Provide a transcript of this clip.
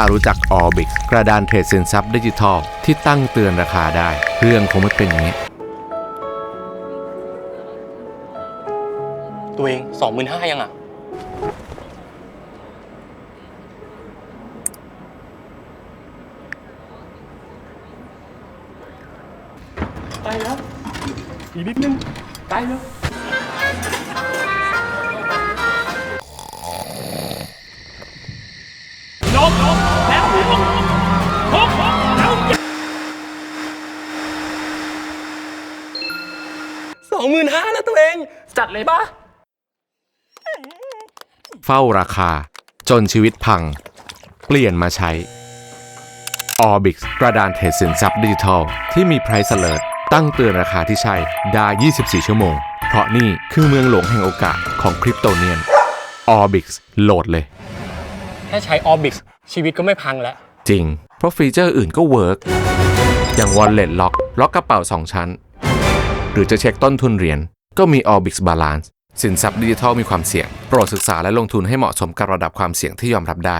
ารู้จัก Orbix กระดานเทรดสินทรัพย์ดิจิทัล ที่ตั้งเตือนราคาได้ เรื่องคงไม่เป็นอย่างนี้ ตัวเองสองหมื่นห้ายังอะ ไปแล้ว อีกนิดนึง ไปแล้ว องหมื่นห้านะตัวเอง จัดเลยปะเฝ้าราคา จนชีวิตพัง เปลี่ยนมาใช้ Orbix กระดานเทรดสินทรัพย์ดิจิทัล ที่มี Price Alert ตั้งเตือนราคาที่ใช่ได้ 24 ชั่วโมง เพราะนี่คือเมืองหลวงแห่งโอกาสของคริปโตเนียน Orbix โหลดเลย แค่ใช้ Orbix ชีวิตก็ไม่พังแล้ว จริง เพราะฟีเจอร์อื่นก็เวิร์กอย่าง Wallet Lock ล็อกกระเป๋า 2 ชั้น หรือจะเช็คต้นทุนเหรียญก็มี Orbix Balance สินทรัพย์ดิจิทัลมีความเสี่ยง โปรดศึกษาและลงทุนให้เหมาะสมกับระดับความเสี่ยงที่ยอมรับได้